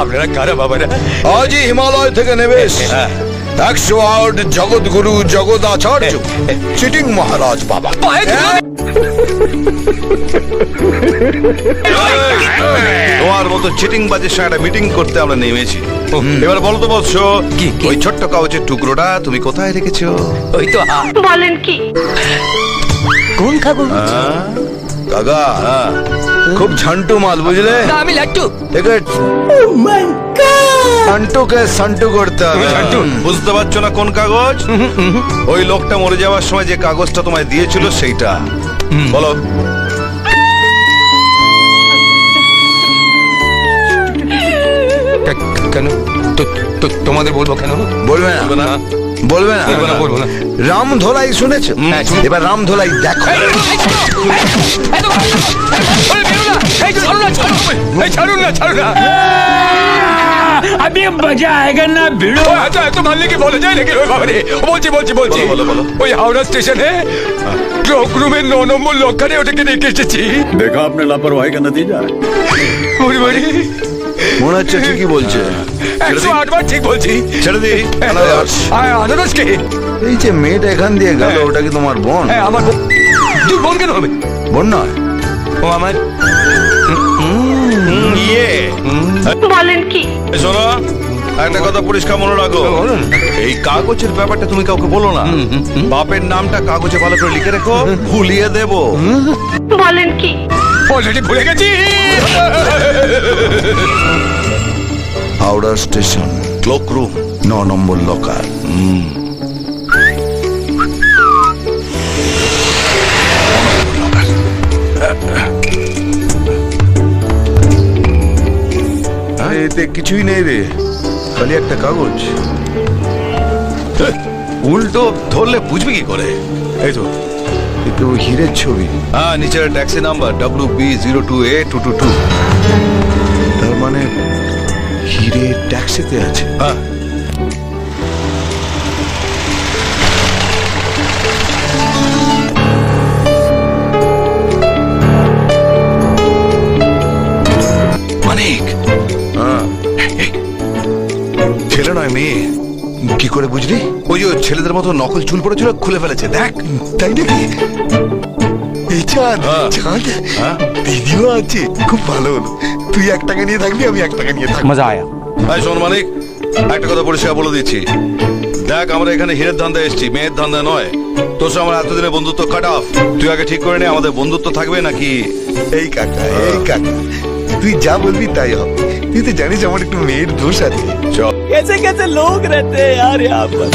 আপনারা কারা বাবারা? আজই হিমালয় থেকে নেবে একশো আট জগৎগুরু জগৎ আচার্য চিটিং মহারাজ বাবা। তোমার মতো চিটিং বাজের সঙ্গে একটা মিটিং করতে আমরা নেমেছি। এবার বলো তো বৎস কি? ওই ছোট্ট কাগজের টুকরোটা তুমি কোথায় রেখেছো? ওই তো বলেন কি? কোন কাগজ? কাকা খুব ঝান্টু মাল বুঝলে? না আমি লাট্টু একে সন্টুকে সন্টু করতে হবে। ঝান্টু। বুঝতে পারছ না কোন কাগজ? ওই লোকটা মরে যাওয়ার সময় যে কাগজটা তোমায় দিয়েছিল সেইটা। বলো। কেন? তোমাদের বলব কেন? বলবে না। বলবে না রাম ধোলাই শুনেছ এবার রাম ধোলাই দেখো ছাড়ুন না ছাড়ুন না আমি যায় বলছি ওই স্টেশনে নম্বর মনে হচ্ছে ঠিকই বলছে। একশো আটবার ঠিক বলছি। ছেড়ে দিই আয়, আনারসকে এই যে মেয়েটা এখান দিয়ে গেল হ্যাঁ। ওটা কি তোমার বোন? হ্যাঁ আমার বোন- তুই বোন কেন হবে? বোন নয়। ও আমার ইয়ে। বলেন কি? শোনো একটা কথা পরিষ্কার মনে রাখো। এই কাগজের ব্যাপারটা তুমি কাউকে বলো না। বাপের নামটা কাগজে ভালো করে লিখে রেখো ভুলিয়ে দেবো। বলেন কি? অলরেডি ভুলে গেছি। হাওড়া স্টেশন ক্লোক রুম ন নম্বর লকার এতে কিছুই নেই রে। খালি একটা কাগজ। উল্টো ধরলে বুঝবি কি করে? এই তো। এ তো হীরের ছবি। হ্যাঁ নিচের taxi number W B zero two A two two two তার মানে হিরে ট্যাক্সিতে আছে। হ্যাঁ। মানিক। হ্যাঁ। ছেলে নয় মেয়ে। কি করে বুঝলি? ওই ও ছেলেদের মতো নকল চুল পড়েছিল খুলে ফেলেছে। দেখ তাই নাকি? এই চাঁদ হ্যাঁ। চাঁদ হ্যাঁ। দিদিও আছে খুব ভালো তুই এক টাকা নিয়ে থাকবি আমি এক টাকা নিয়ে থাকব। মজা আয়া। ভাই শোন মানিক একটা কথা পরিষ্কার বলে দিচ্ছি। দেখ আমরা এখানে হীরের ধান্দা এসেছি মেয়ের ধান্দা নয়। তোর সঙ্গে আমার এতদিনের বন্ধুত্ব কাট অফ তুই আগে ঠিক করে নে আমাদের বন্ধুত্ব থাকবে নাকি? এই কাকা হ্যাঁ। এই কাকা। তুই যা বলবি তাই হবে। ये तो जानी चमट मेड दोस्त आती है कैसे कैसे लोग रहते हैं यार यहाँ पर?